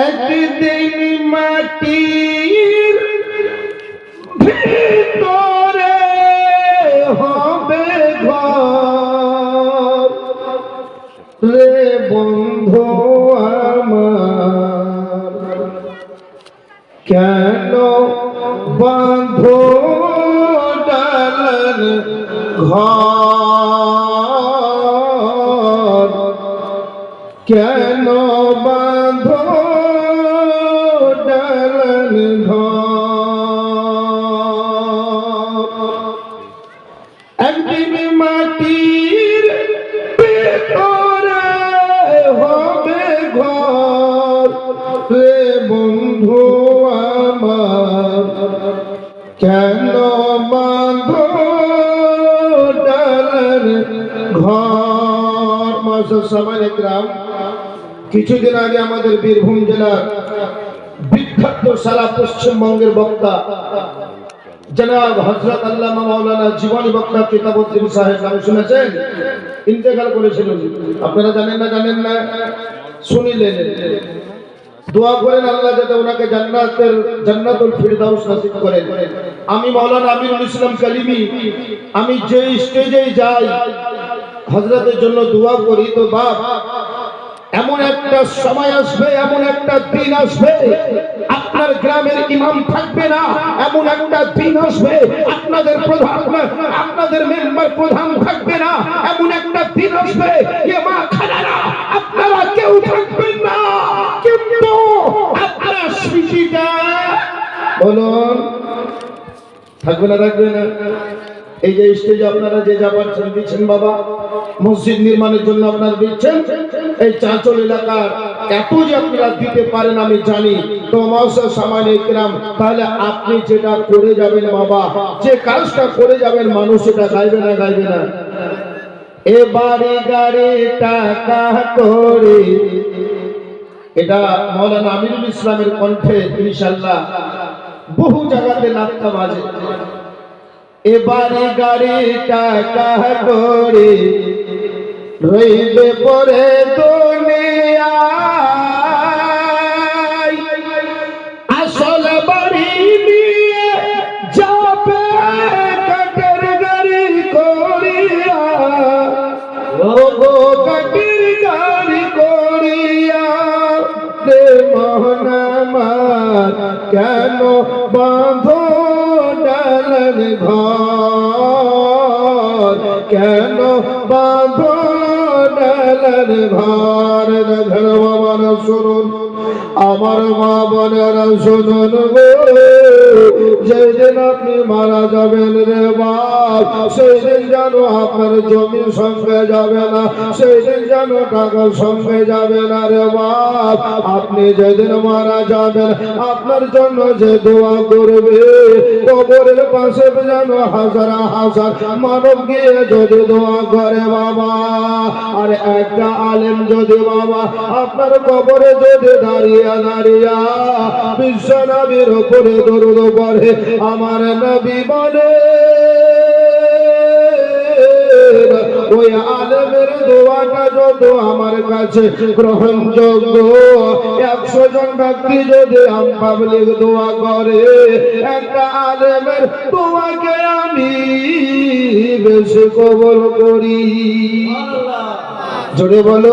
একদিন মাটির বন্ধু আমার, কেন ঘর? কিছুদিন আগে আমাদের বীরভূম জেলার বিখ্যাত সারা পশ্চিমবঙ্গের বক্তা জনাব হজরত মাওলানা জীবনী বক্তা কিতাবুদ্দিন সাহেব নাম শুনেছেন? ইন্তেকাল করেছিলেন। আপনারা জানেন না জানেন না? শুনিলেন। দোয়া করেন আল্লাহ যাতে ওনাকে জান্নাতের, জান্নাতুল ফিরদাউস নসিব করেন। আমি মাওলানা আমিরুল ইসলাম কালিমি, আমি যে স্টেজে যাই হজরতের জন্য দোয়া করি তো বাপ, এমন একটা সময় আসবে, এমন একটা দিন আসবে, আপনার গ্রামের ইমাম থাকবে না, এমন একটা দিন আসবে, আপনাদের প্রধান, আপনাদের মেম্বার প্রধান থাকবে না, এমন একটা দিন আসবে আপনারা কেউ থাকবেন না কিন্তু আপনারা স্মৃতিটা বলুন। থাকবে না থাকবে না। এই যে আপনারা যে যাবার ছেড়ে দিচ্ছেন বাবা। মসজিদ নির্মাণের জন্য আপনারা দিচ্ছেন। এই চাঁচল এলাকার এত যে আপনারা দিতে পারেন, আমি জানি। তো তাহলে আপনি যেটা করে যাবেন বাবা, যে কাজটা করে যাবেন, মানুষ এটা গাইবে না গাইবে না। এবারে গাড়ি টাকা করে। এটা মৌলানা আমিরুল ইসলামের কণ্ঠে ইনশাল্লাহ বহু জায়গাতে নাটকা বাজে এবারে গাড়ি টাকা করে রইবে পরে দুনিয়া। আমার কেন বাঁধো ডালের ঘর কেন বাঁধো ডালের ঘর ঘর বাবার শুনুন আমার মা বোনেরা শুনুন গো, যেদিন আপনি মারা যাবেন রে বাপ সেই দিন যেন আপনার জমি সঙ্গে যাবে না সেই দিন যেন টাকা সঙ্গে যাবে না রে বাপ আপনি যেদিন মারা যাবেন, আপনার জন্য যে দোয়া করবে, কবরের পাশে যেন হাজার হাজার মানব গিয়ে যদি দোয়া করে বাবা। আর একটা আলেম যদি বাবা, আপনার কবরে যদি দাঁড়িয়ে দাঁড়িয়া বিশ্ব নবীর উপরে দরুদ পড়ে আমার নবী বলে ওই আলেমের দোয়াটা যত আমার কাছে গ্রহণযোগ্য একশো জন ব্যক্তি যদি পাবলিক দোয়া করে একটা আলেমের দোয়াকে আমি বেশি কবল করি। জোরে বলো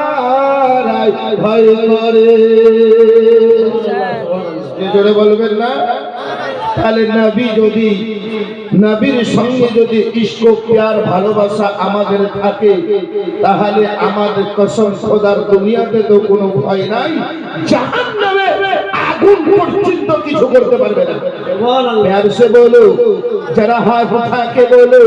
তাহলে নবী যদি, নবীর সঙ্গে যদি ভালোবাসা আমাদের থাকে, তাহলে আমাদের কসম খোদার দুনিয়াতে তো কোনো ভয় নাই। আগুন কিছু করতে পারবে না সুবহানাল্লাহ प्यार से बोलो जरा हाथ उठा के बोलो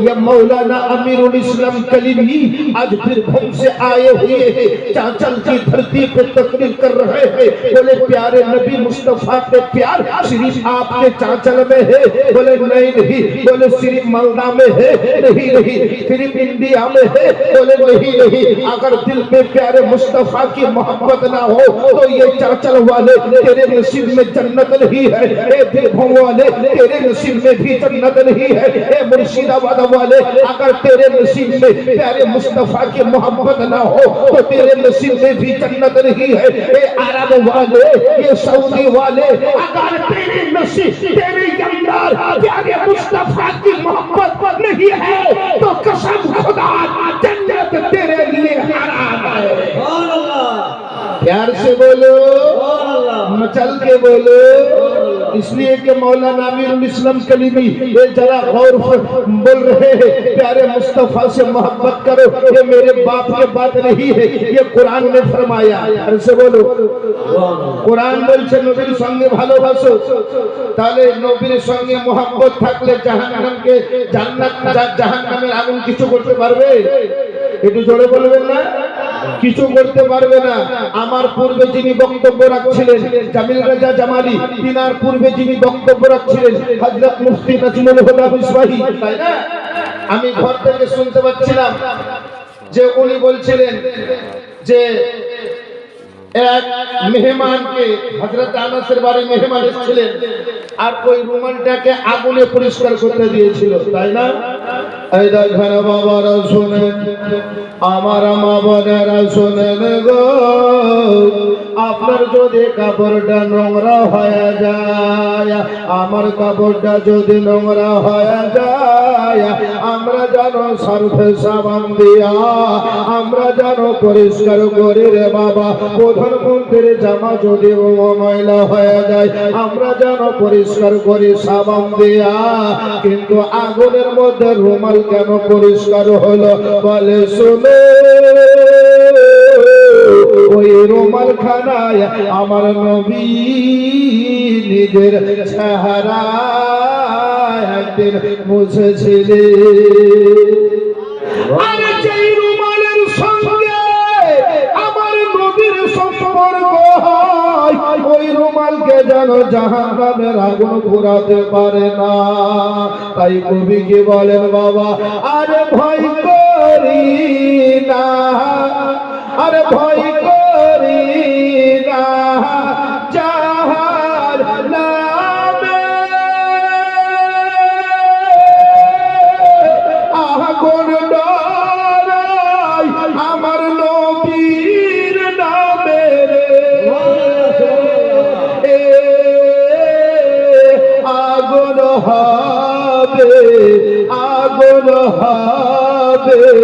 ये मौलाना अमीरुल इस्लाम कलीमी आज फिर भूम से आए हुए हैं चांचल की धरती पे तकरीर कर रहे हैं बोले प्यारे नबी मुस्तफा के प्यार सिर्फ आपके चांचल में है बोले नहीं नहीं बोले सिर्फ मालदा में है नहीं नहीं सिर्फ इंडिया में है बोले नहीं नहीं अगर दिल में प्यारे मुस्तफा की मोहब्बत ना हो तो ये चांचल वाले तेरे नसीब में जन्नत نہیں ہے۔ اے دیکھوں والے، تیرے نصیب میں بھی جنت نہیں ہے۔ اے مرشید آباد والے، اگر تیرے نصیب میں پیارے مصطفیٰ کی محبت نہ ہو، تو تیرے نصیب میں بھی جنت نہیں ہے۔ اے عرب والے اے سعودی والے، اگر تیرے نصیب، تیرے یمدار، پیارے مصطفیٰ کی محبت نہیں ہے، تو قسم خدا، جنت تیرے لیے حرام ہے۔ प्यार से बोलो সুবহানাল্লাহ मचल के बोलो इसलिए कि मौलाना अमीरुल इस्लाम कलीमी ये जरा गौर से बोल रहे हैं प्यारे मुस्तफा से मोहब्बत करो ये मेरे बाप के बात नहीं है ये कुरान ने फरमाया प्यार से बोलो কোরআন বলছে নবীর সঙ্গে ভালোবাসো তাহলে নবীর সঙ্গে মোহাম্মত থাকলে জাহান্নামকে জান্নাত জাহান্নামের আগুন কিছু করতে পারবে একটু জোরে বলবেন না কিছু করতে পারবে না। আমার পূর্বে যিনি বক্তব্য রাখছিলেন, জামিল রাজা জামালি, তিনার পূর্বে যিনি বক্তব্য রাখছিলেন, হযরত মুফতি নাজমুল হুদা বিসবাহি তাই না? আমি ঘর থেকে শুনতে পাচ্ছিলাম যে উনি বলছিলেন যে এক মেহমানকে হজরত আনাসের বাড়ি মেহমান এসেছিলেন আর ওই রুমালটাকে আগুনে পরিষ্কার করতে দিয়েছিল, তাই না? এই দেখেন বাবারা, শোনেন। আমার মা বোনেরা শোনেন গো। আপনার যদি কাপড়টা নোংরা হয়ে যায়, আমার কাপড়টা যদি নোংরা হয়ে যায়, আমরা যেন সার্ফে সাবান দিয়া, আমরা যেন পরিষ্কার করি রে বাবা, প্রধানমন্ত্রীর জামা যদি ময়লা হয়ে যায়, আমরা যেন পরিষ্কার করি সাবান দিয়া। কিন্তু আগুনের মধ্যে রুমাল কেন পরিষ্কার হলো বলে শুনে আমার নবী নিজের চেহারা একদিন মুছেছিলেন আর যেই রুমালের সঙ্গে আমার নবীর সম্পর্ক হয় ওই রুমালকে যেন জাহান্নামের আগুন ঘোরাতে পারে না। তাই কবি কি বলেন বাবা আরে ভয় করি না। আরে ভয় করি